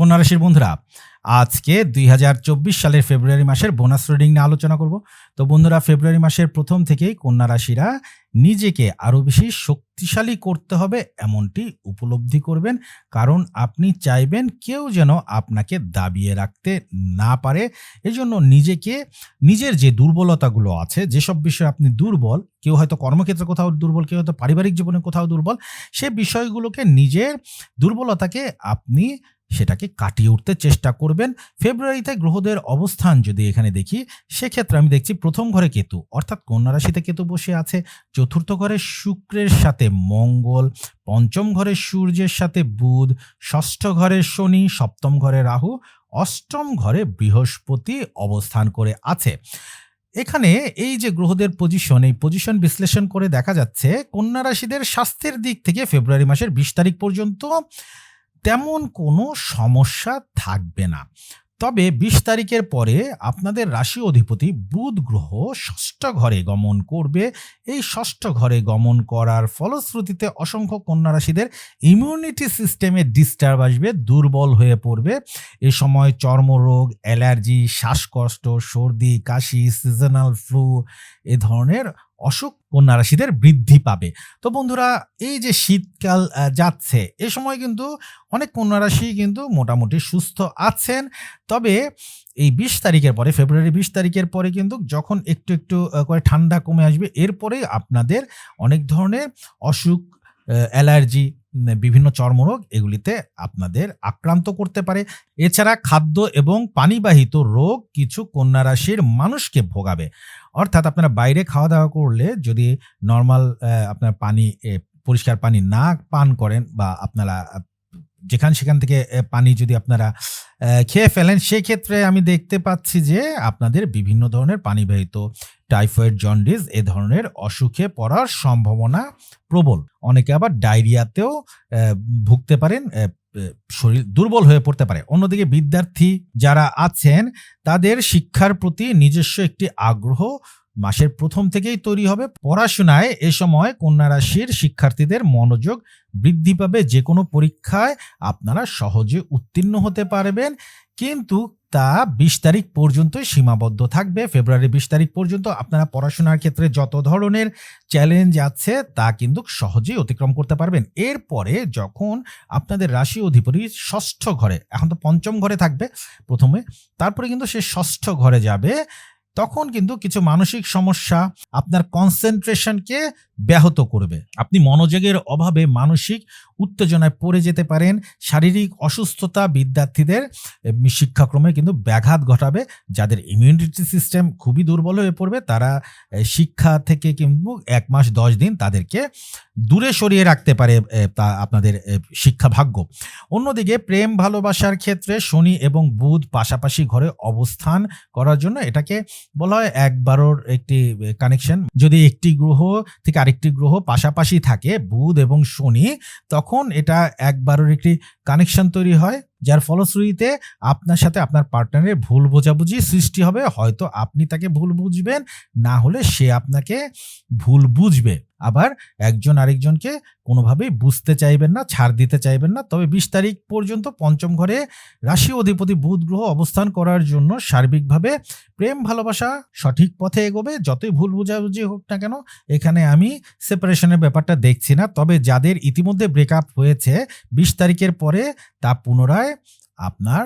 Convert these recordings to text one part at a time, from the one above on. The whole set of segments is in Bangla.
কন্যা রাশির বন্ধুরা, আজকে দুই হাজার চব্বিশ সালের ফেব্রুয়ারি মাসের বোনাস রিডিং নিয়ে আলোচনা করব। তো বন্ধুরা, ফেব্রুয়ারি মাসের প্রথম থেকেই কন্যা রাশিরা নিজেকে আরও বেশি শক্তিশালী করতে হবে, এমনটি উপলব্ধি করবেন। কারণ আপনি চাইবেন কেউ যেন আপনাকে দাবিয়ে রাখতে না পারে। এজন্য নিজেকে, নিজের যে দুর্বলতাগুলো আছে, যেসব বিষয়ে আপনি দুর্বল, কেউ হয়তো কর্মক্ষেত্রে কোথাও দুর্বল, কেউ হয়তো পারিবারিক জীবনে কোথাও দুর্বল, সে বিষয়গুলোকে নিজের দুর্বলতাকে আপনি সেটাকে কাটিয়ে উঠতে চেষ্টা করবেন। ফেব্রুয়ারিতে গ্রহদের অবস্থান যদি এখানে দেখি, সেক্ষেত্রে আমি দেখছি প্রথম ঘরে কেতু, অর্থাৎ কন্যা রাশিতে কেতু বসে আছে। চতুর্থ ঘরে শুক্রের সাথে মঙ্গল, পঞ্চম ঘরে সূর্যের সাথে বুধ, ষষ্ঠ ঘরে শনি, সপ্তম ঘরে রাহু, অষ্টম ঘরে বৃহস্পতি অবস্থান করে আছে। এখানে এই যে গ্রহদের পজিশন এই পজিশন বিশ্লেষণ করে দেখা যাচ্ছে, কন্যা রাশিদের স্বাস্থ্যের দিক থেকে ফেব্রুয়ারি মাসের বিশ তারিখ পর্যন্ত তেমন কোনো সমস্যা থাকবে না। তবে বিশ তারিখের পরে আপনাদের রাশি অধিপতি বুধ গ্রহ ষষ্ঠ ঘরে গমন করবে। এই ষষ্ঠ ঘরে গমন করার ফলশ্রুতিতে অসংখ্য কন্যা রাশিদের ইমিউনিটি সিস্টেমে ডিস্টার্ব আসবে, দুর্বল হয়ে পড়বে। এ সময় চর্মরোগ, অ্যালার্জি, শ্বাসকষ্ট, সর্দি, কাশি সিজনাল ফ্লু এ ধরনের অসুখ কন্যা রাশিদের বৃদ্ধি পাবে। তো বন্ধুরা, এই যে শীতকাল যাচ্ছে, এ সময় কিন্তু অনেক কন্যা রাশি কিন্তু মোটামুটি সুস্থ আছেন। তবে এই বিশ তারিখের পরে ফেব্রুয়ারি বিশ তারিখের পরে কিন্তু যখন একটু একটু করে ঠান্ডা কমে আসবে, এরপরে আপনাদের অনেক ধরনের অসুখ অ্যালার্জি বিভিন্ন চর্মরোগ এগুলিতে আপনাদের আক্রান্ত করতে পারে। এছাড়া খাদ্য এবং পানিবাহিত রোগ কিছু কন্যা রাশির মানুষকে ভোগাবে। অর্থাৎ আপনারা বাইরে খাওয়া দাওয়া করলে যদি নর্মাল আপনার পানি পরিষ্কার পানি না পান করেন বা আপনারা, যেখান সেখান থেকে পানি যদি আপনারা খেয়ে ফেলেন, সেক্ষেত্রে আমি দেখতে পাচ্ছি যে আপনাদের বিভিন্ন ধরনের পানিবাহিত টাইফয়েড জন্ডিস এ ধরনের অসুখে পড়ার সম্ভাবনা প্রবল। অনেকে আবার ডায়রিয়াতেও ভুগতে পারেন শরীর দুর্বল হয়ে পড়তে পারে। অন্যদিকে বিদ্যার্থী যারা আছেন, তাদের শিক্ষার প্রতি নিজস্ব একটি আগ্রহ মাসের প্রথম থেকেই তৈরি হবে। পড়াশোনায় এ সময় কন্যা রাশির শিক্ষার্থীদের মনোযোগ বৃদ্ধি পাবে। যে কোনো পরীক্ষায় আপনারা সহজে উত্তীর্ণ হতে পারবেন। কিন্তু তা বিশ তারিখ পর্যন্তই সীমাবদ্ধ থাকবে। ফেব্রুয়ারি বিশ তারিখ পর্যন্ত আপনারা পড়াশোনার ক্ষেত্রে যত ধরনের চ্যালেঞ্জ আছে, তা কিন্তু সহজেই অতিক্রম করতে পারবেন। এরপরে যখন আপনাদের রাশি অধিপতি ষষ্ঠ ঘরে, এখন তো পঞ্চম ঘরে থাকবে প্রথমে, তারপরে কিন্তু সে ষষ্ঠ ঘরে যাবে, তখন কিন্তু কিছু মানসিক সমস্যা, আপনার কনসেন্ট্রেশনকে ব্যাহত করবে। আপনি মনোযোগের অভাবে মানসিক উত্তেজনায় পড়ে যেতে পারেন, শারীরিক অসুস্থতা বিদ্যার্থীদের শিক্ষাক্রমে কিন্তু ব্যাঘাত ঘটাবে, যাদের ইমিউনিটি সিস্টেম খুবই দুর্বল হয়ে পড়বে, তারা শিক্ষা থেকে কিন্তু এক মাস দশ দিন তাদেরকে দূরে সরিয়ে রাখতে পারে তা আপনাদের শিক্ষা ভাগ্য। অন্যদিকে প্রেম ভালোবাসার ক্ষেত্রে শনি এবং বুধ পাশাপাশি ঘরে অবস্থান করার জন্য এটাকে বলা হয় এক বারোর একটি কানেকশন যদি একটি গ্রহ থেকে আরেকটি গ্রহ পাশাপাশি থাকে বুধ এবং শনি তখন এটা একবারের একটি কানেকশন তৈরি হয়, যার ফলশ্রুতিতে আপনার সাথে আপনার পার্টনারের ভুল বোঝাবুঝি সৃষ্টি হবে। হয়তো আপনি তাকে ভুল বুঝবেন, না হলে সে আপনাকে ভুল বুঝবে। আবার একজন আরেকজনকে কোনোভাবেই বুঝতে চাইবেন না, ছাড় দিতে চাইবেন না। তবে বিশ তারিখ পর্যন্ত পঞ্চম ঘরে রাশি অধিপতি বুধ গ্রহ অবস্থান করার জন্য সার্বিকভাবে প্রেম, ভালোবাসা সঠিক পথে এগোবে। যতই ভুল বুঝাবুঝি হোক না কেন, এখানে আমি সেপারেশনের ব্যাপারটা দেখছি না। তবে যাদের ইতিমধ্যে ব্রেকআপ হয়েছে, বিশ তারিখের পরে তা পুনরায় আপনার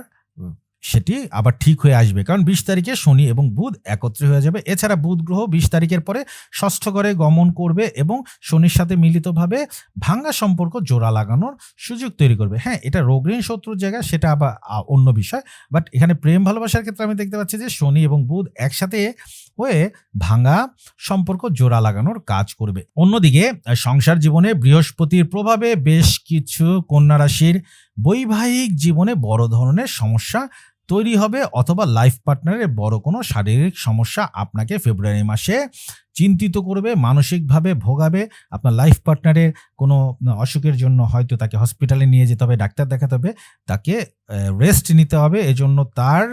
সেটি আবার ঠিক হয়ে আসবে। কারণ বিশ তারিখে শনি এবং বুধ একত্রে হয়ে যাবে। এছাড়া বুধ গ্রহ বিশ তারিখের পরে ষষ্ঠ ঘরে গমন করবে এবং শনির সাথে মিলিতভাবে ভাঙ্গা সম্পর্ক জোড়া লাগানোর সুযোগ তৈরি করবে। হ্যাঁ এটা রোগঋণ শত্রুর জায়গা, সেটা আবার অন্য বিষয়। বাট এখানে প্রেম ভালোবাসার ক্ষেত্রে আমি দেখতে পাচ্ছি যে শনি এবং বুধ একসাথে হয়ে ভাঙা সম্পর্ক জোড়া লাগানোর কাজ করবে। অন্যদিকে সংসার জীবনে বৃহস্পতির প্রভাবে বেশ কিছু কন্যা রাশির বৈবাহিক জীবনে বড় ধরনের সমস্যা তৈরি হবে অথবা লাইফ পার্টনারের বড় কোনো শারীরিক সমস্যা আপনাকে ফেব্রুয়ারি মাসে চিন্তিত করবে, মানসিকভাবে ভোগাবে, আপনার লাইফ পার্টনারের কোনো অসুখের জন্য হয়তো তাকে হসপিটালে নিয়ে যেতে হবে, ডাক্তার দেখাতে হবে, তাকে রেস্ট নিতে হবে, এজন্য তার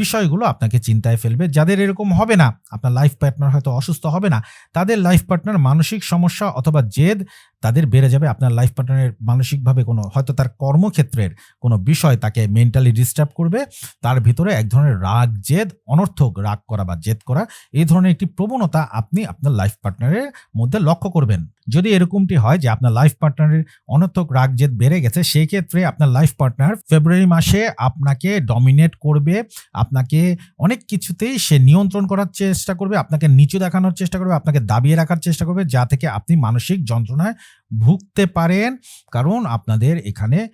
বিষয়গুলো আপনাকে চিন্তায় ফেলবে। যাদের এরকম হবে না, আপনার লাইফ পার্টনার হয়তো অসুস্থ হবে না, তাদের লাইফ পার্টনার মানসিক সমস্যা অথবা জেদ, তাদের বেড়ে যাবে। আপনার লাইফ পার্টনারের মানসিকভাবে কোনো, হয়তো তার কর্মক্ষেত্রের কোনো বিষয় তাকে মেন্টালি ডিস্টার্ব করবে, তার ভিতরে এক ধরনের রাগ, জেদ, অনর্থক রাগ করা বা জেদ করা এই ধরনের একটি প্রবণতা আপনি আপনার লাইফ পার্টনারের মধ্যে লক্ষ্য করবেন। যদি এরকমটি হয় যে আপনার লাইফ পার্টনারের অনর্থক রাগ জেদ বেড়ে গেছে, সেই ক্ষেত্রে আপনার লাইফ পার্টনার ফেব্রুয়ারি মাসে আপনাকে ডমিনেট করবে, আপনাকে অনেক কিছুতেই সে নিয়ন্ত্রণ করার চেষ্টা করবে, আপনাকে নিচু দেখানোর চেষ্টা করবে, আপনাকে দাবিয়ে রাখার চেষ্টা করবে, যা থেকে আপনি মানসিক যন্ত্রণায় ভুগতে পারেন। কারণ আপনাদের এখানে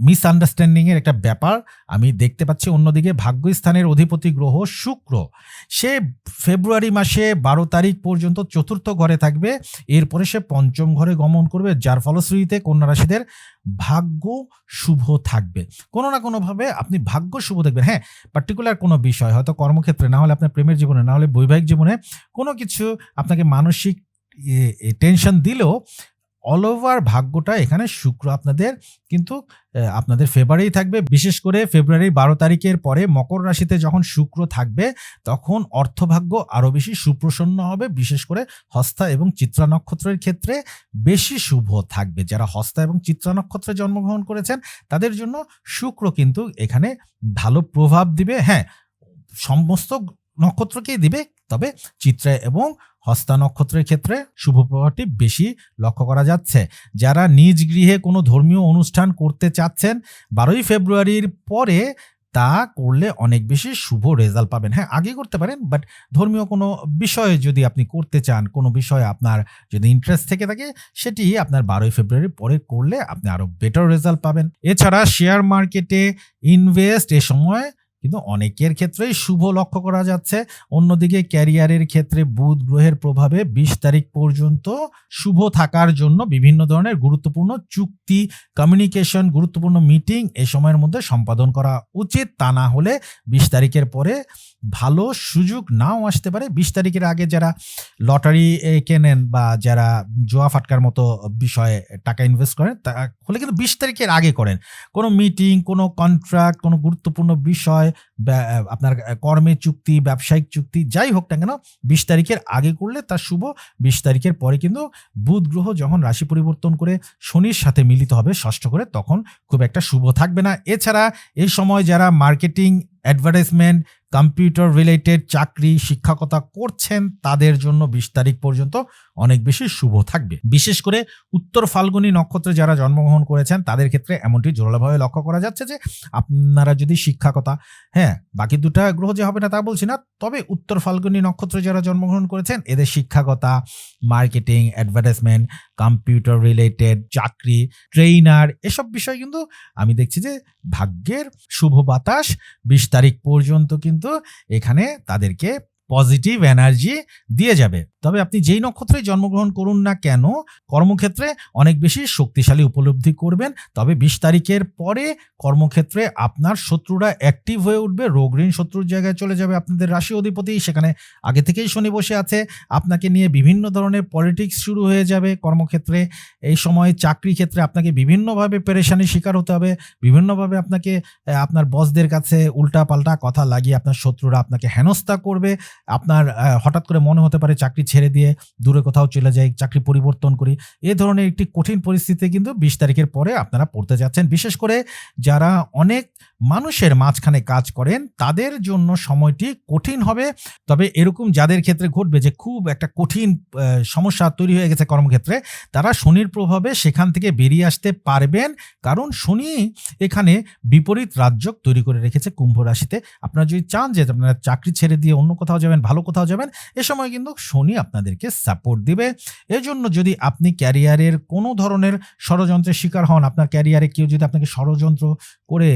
মিসআন্ডারস্ট্যান্ডিং এর একটা ব্যাপার। আমি দেখতে পাচ্ছি অন্যদিকে ভাগ্যস্থানের অধিপতি গ্রহ শুক্র। সে ফেব্রুয়ারি মাসে বারো তারিখ পর্যন্ত চতুর্থ ঘরে থাকবে। এরপরে সে পঞ্চম ঘরে গমন করবে। যার ফলশ্রুতিতে কন্যা রাশিদের ভাগ্য শুভ থাকবে। কোনো না কোনোভাবে আপনি ভাগ্য শুভ দেখবেন। হ্যাঁ পার্টিকুলার কোনো বিষয়, হয়তো কর্মক্ষেত্রে, না হলে আপনার প্রেমের জীবনে, না হলে বৈবাহিক জীবনে কোনো কিছু আপনাকে মানসিক টেনশন দিলেও অল ওভার ভাগ্যটা এখানে শুক্র আপনাদের কিন্তু আপনাদের ফেব্রুয়ারি থাকবে। বিশেষ করে ফেব্রুয়ারির বারো তারিখের পরে মকর রাশিতে যখন শুক্র থাকবে, তখন অর্থভাগ্য আরও বেশি সুপ্রসন্ন হবে। বিশেষ করে হস্তা এবং চিত্রা নক্ষত্রের ক্ষেত্রে বেশি শুভ থাকবে। যারা হস্তা এবং চিত্রা নক্ষত্রে জন্মগ্রহণ করেছেন, তাদের জন্য শুক্র কিন্তু এখানে ভালো প্রভাব দিবে। হ্যাঁ সমস্ত নক্ষত্রকেই দিবে। তবে চিত্রা এবং হস্তা নক্ষত্রের ক্ষেত্রে শুভ প্রভাবটি বেশি লক্ষ্য করা যাচ্ছে। যারা নিজ গৃহে কোনো ধর্মীয় অনুষ্ঠান করতে চাচ্ছেন, বারোই ফেব্রুয়ারির পরে তা করলে অনেক বেশি শুভ রেজাল্ট পাবেন। হ্যাঁ আগে করতে পারেন, বাট ধর্মীয় কোনো বিষয়ে যদি আপনি করতে চান, কোনো বিষয়ে আপনার যদি ইন্টারেস্ট থেকে থাকে, সেটি আপনার বারোই ফেব্রুয়ারি পরে করলে আপনি আরও বেটার রেজাল্ট পাবেন। এছাড়া শেয়ার মার্কেটে ইনভেস্ট এ সময় কিন্তু অনেকের ক্ষেত্রেই শুভ লক্ষ্য করা যাচ্ছে। অন্যদিকে ক্যারিয়ারের ক্ষেত্রে বুধ গ্রহের প্রভাবে বিশ তারিখ পর্যন্ত শুভ থাকার জন্য বিভিন্ন ধরনের গুরুত্বপূর্ণ চুক্তি কমিউনিকেশন গুরুত্বপূর্ণ মিটিং এ সময়ের মধ্যে সম্পাদন করা উচিত। তা না হলে বিশ তারিখের পরে ভালো সুযোগ নাও আসতে পারে। বিশ তারিখের আগে যারা লটারি কেনেন বা যারা জোয়া ফাটকার মতো বিষয়ে টাকা ইনভেস্ট করেন, তা হলে কিন্তু বিশ তারিখের আগে করেন। কোনো মিটিং কোনো কন্ট্রাক্ট কোনো গুরুত্বপূর্ণ বিষয় আপনার কর্মের চুক্তি, ব্যবসায়িক চুক্তি, যাই হোক না কেন, বিশ তারিখের আগে করলে তার শুভ, বিশ তারিখের পরে কিন্তু বুধ গ্রহ যখন রাশি পরিবর্তন করে শনির সাথে মিলিত হবে, ষষ্ঠ করে, তখন খুব একটা শুভ থাকবে না। এছাড়া এই সময় যারা মার্কেটিং অ্যাডভার্টাইজমেন্ট কম্পিউটার রিলেটেড চাকরি, শিক্ষকতা করছেন, তাদের জন্য বিশ তারিখ পর্যন্ত অনেক বেশি শুভ থাকবে। বিশেষ করে উত্তর ফাল্গুনী নক্ষত্রে যারা জন্মগ্রহণ করেছেন, তাদের ক্ষেত্রে এমনটি জোরালোভাবে লক্ষ্য করা যাচ্ছে যে, আপনারা যদি শিক্ষকতা হ্যাঁ বাকি দুটা গ্রহ যে হবে না তা বলছি না, তবে উত্তর ফাল্গুনী নক্ষত্রে যারা জন্মগ্রহণ করেছেন, এদের শিক্ষাকতা মার্কেটিং অ্যাডভার্টাইজমেন্ট কম্পিউটার রিলেটেড চাকরি ট্রেইনার এসব বিষয় কিন্তু আমি দেখছি যে ভাগ্যের শুভ বাতাস, বিশ তারিখ পর্যন্ত কিন্তু এখানে তাদেরকে পজিটিভ এনার্জি দিয়ে যাবে। তবে আপনি যেই নক্ষত্রে জন্মগ্রহণ করুন না কেন, কর্মক্ষেত্রে অনেক বেশি শক্তিশালী উপলব্ধি করবেন। তবে বিশ তারিখের পরে কর্মক্ষেত্রে আপনার শত্রুরা অ্যাক্টিভ হয়ে উঠবে, রোগ ঋণ শত্রুর জায়গায় চলে যাবে আপনাদের রাশি অধিপতি। সেখানে আগে থেকেই শনি বসে আছে। আপনাকে নিয়ে বিভিন্ন ধরনের পলিটিক্স শুরু হয়ে যাবে কর্মক্ষেত্রে। এই সময় চাকরি ক্ষেত্রে আপনাকে বিভিন্নভাবে পেরেশানির শিকার হতে হবে। বিভিন্নভাবে আপনাকে, আপনার বসদের কাছে উল্টা পাল্টা কথা লাগিয়ে আপনার শত্রুরা আপনাকে হেনস্থা করবে। আপনার হঠাৎ করে মনে হতে পারে চাকরি ছেড়ে দিয়ে দূরে কোথাও চলে যাই, চাকরি পরিবর্তন করি। এ ধরনের একটি কঠিন পরিস্থিতি কিন্তু বিশ তারিখের পরে আপনারা পড়তে যাচ্ছেন। বিশেষ করে যারা অনেক মানুষের মাঝখানে কাজ করেন, তাদের জন্য সময়টি কঠিন হবে। তবে এরকম যাদের ক্ষেত্রে ঘটবে যে খুব একটা কঠিন সমস্যা তৈরি হয়ে গেছে কর্মক্ষেত্রে, তারা শনির প্রভাবে সেখান থেকে বেরিয়ে আসতে পারবেন। কারণ শনি এখানে বিপরীত রাজ্য তৈরি করে রেখেছে কুম্ভ রাশিতে। আপনারা যদি চান যে আপনারা চাকরি ছেড়ে দিয়ে অন্য কোথাও যাবেন, ভালো কোথাও যাবেন, এ সময় কিন্তু শনি আপনাদেরকে সাপোর্ট দিবে। এজন্য যদি আপনি ক্যারিয়ারের কোনো ধরনের ষড়যন্ত্রের শিকার হন, আপনার ক্যারিয়ারে কেউ যদি আপনাকে ষড়যন্ত্র করে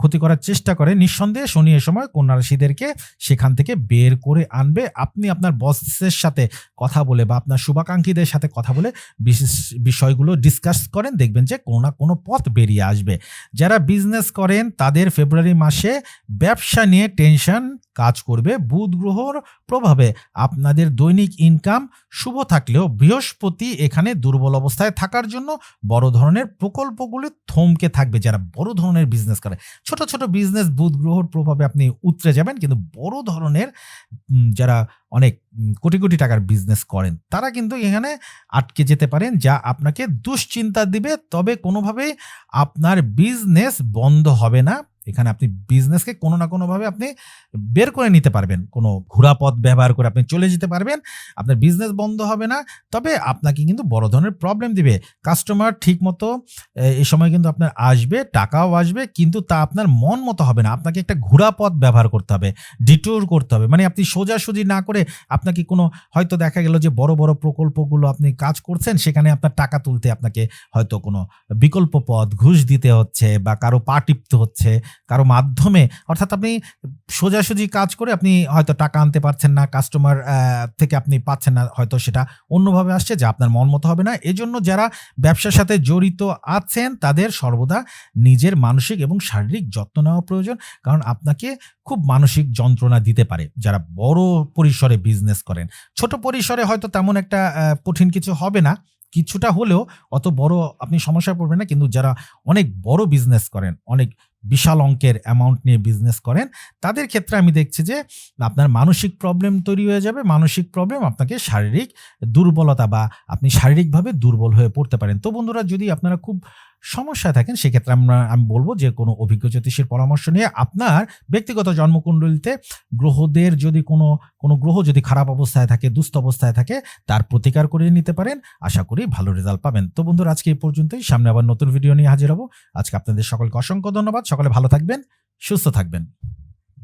ক্ষতি করার চেষ্টা করে, নিঃসন্দেহে শনি এ সময় কন্যা রাশিদেরকে সেখান থেকে বের করে আনবে। আপনি আপনার বসের সাথে কথা বলে বা আপনার শুভাকাঙ্ক্ষীদের সাথে কথা বলে বিশেষ বিষয়গুলো ডিসকাস করেন, দেখবেন যে কোনো না কোনো পথ বেরিয়ে আসবে। যারা বিজনেস করেন, তাদের ফেব্রুয়ারি মাসে ব্যবসা নিয়ে টেনশন কাজ করবে। বুধ গ্রহ গ্রহর প্রভাবে আপনাদের দৈনিক ইনকাম শুভ থাকলেও বৃহস্পতি এখানে দুর্বল অবস্থায় থাকার জন্য বড় ধরনের প্রকল্পগুলি থমকে থাকবে যারা বড় ধরনের বিজনেস করে। ছোট ছোট বিজনেস বুধ গ্রহর প্রভাবে আপনি উতরে যাবেন, কিন্তু বড় ধরনের যারা অনেক কোটি কোটি টাকার বিজনেস করেন, তারা কিন্তু এখানে আটকে যেতে পারেন, যা আপনাকে দুশ্চিন্তা দিবে। তবে কোনোভাবেই আপনার বিজনেস বন্ধ হবে না। এখানে আপনি বিজনেসকে কোনো না কোনোভাবে আপনি বের করে নিতে পারবেন। কোনো ঘোরাপথ ব্যবহার করে আপনি চলে যেতে পারবেন। আপনার বিজনেস বন্ধ হবে না। তবে আপনাকে কিন্তু বড় ধরনের প্রবলেম দিবে। কাস্টমার ঠিক মতো এই সময় কিন্তু আপনার আসবে, টাকাও আসবে, কিন্তু তা আপনার মন মতো হবে না। আপনাকে একটা ঘোরাপথ ব্যবহার করতে হবে ডিটোর করতে হবে। মানে আপনি সোজাসুজি না করে আপনাকে কোনো, হয়তো দেখা গেল যে বড় বড় প্রকল্পগুলো আপনি কাজ করছেন, সেখানে আপনার টাকা তুলতে আপনাকে হয়তো কোনো বিকল্প পথ ঘুষ দিতে হচ্ছে বা কারও পা টিপতে হচ্ছে। কারও মাধ্যমে, অর্থাৎ আপনি সোজাসুজি কাজ করে আপনি হয়তো টাকা আনতে পারছেন না কাস্টমার থেকে আপনি পাচ্ছেন না হয়তো সেটা অন্যভাবে আসছে যা আপনার মন মতো হবে না। এজন্য যারা ব্যবসার সাথে জড়িত আছেন, তাদের সর্বদা নিজের মানসিক এবং শারীরিক যত্ন নেওয়া প্রয়োজন, কারণ আপনাকে খুব মানসিক যন্ত্রণা দিতে পারে যারা বড় পরিসরে বিজনেস করেন। ছোট পরিসরে হয়তো তেমন একটা কঠিন কিছু হবে না। কিছুটা হলেও অত বড় আপনি সমস্যায় পড়বেন না, কিন্তু যারা অনেক বড় বিজনেস করেন, অনেক বিশাল অঙ্কের অ্যামাউন্ট নিয়ে বিজনেস করেন, তাদের ক্ষেত্রে আমি দেখছি যে আপনার মানসিক প্রবলেম তৈরি হয়ে যাবে, মানসিক প্রবলেম আপনাকে শারীরিক দুর্বলতা বা আপনি শারীরিকভাবে দুর্বল হয়ে পড়তে পারেন। তো বন্ধুরা, যদি আপনারা খুব সমস্যায় থাকেন, সেক্ষেত্রে আমরা, আমি বলব যে কোনো অভিজ্ঞ জ্যোতিষের পরামর্শ নিয়ে আপনার ব্যক্তিগত জন্মকুণ্ডলিতে গ্রহদের যদি কোনো কোনো গ্রহ যদি খারাপ অবস্থায় থাকে, দুস্থ অবস্থায় থাকে, তার প্রতিকার করে নিতে পারেন। আশা করি ভালো রেজাল্ট পাবেন। তো বন্ধুরা, আজকে এই পর্যন্তই। সামনে আবার নতুন ভিডিও নিয়ে হাজির হব। আজকে আপনাদের সকলকে অসংখ্য ধন্যবাদ। সকলে ভালো থাকবেন, সুস্থ থাকবেন।